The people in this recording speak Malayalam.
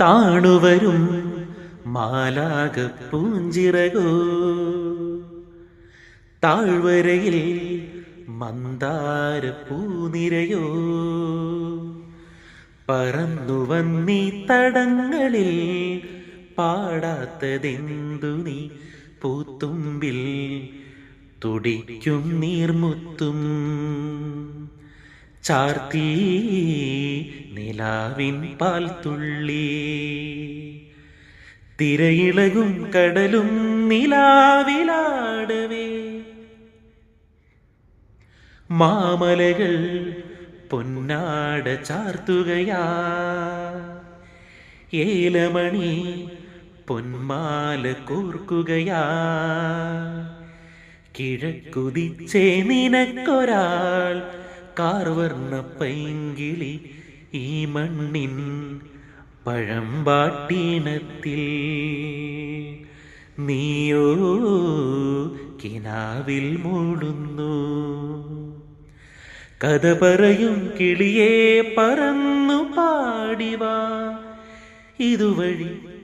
താണുവരും മാലാക പൂഞ്ചിറകോ. താഴ്വരയിൽ മന്ദാര പൂനിരയോ പറന്നു വന്നീ തടങ്ങളിൽ പാടാത്തതെന്തു നീ പൂത്തുമ്പിൽ തുടിക്കും നീർമുത്തും. ചാർത്തി നിലാവിൻ പാൽ തുള്ളി തിരയിളകും കടലും നിലാവിലാടവേ. മാമലകൾ പൊന്നാട ചാർത്തുകയാ. ഏലമണി പൊന്മാല കോർക്കുകയാ. കിഴക്കുതിച്ചേ നിനക്കൊരാൾ കാർവർണ പൈങ്കിളി ഈ മണ്ണിൻ പഴമ്പാട്ടീണത്തിൽ നീയോ കിനാവിൽ മൂടുന്നു. കഥ പറയും കിളിയെ പറന്നു പാടിവാ. ഇതുവഴി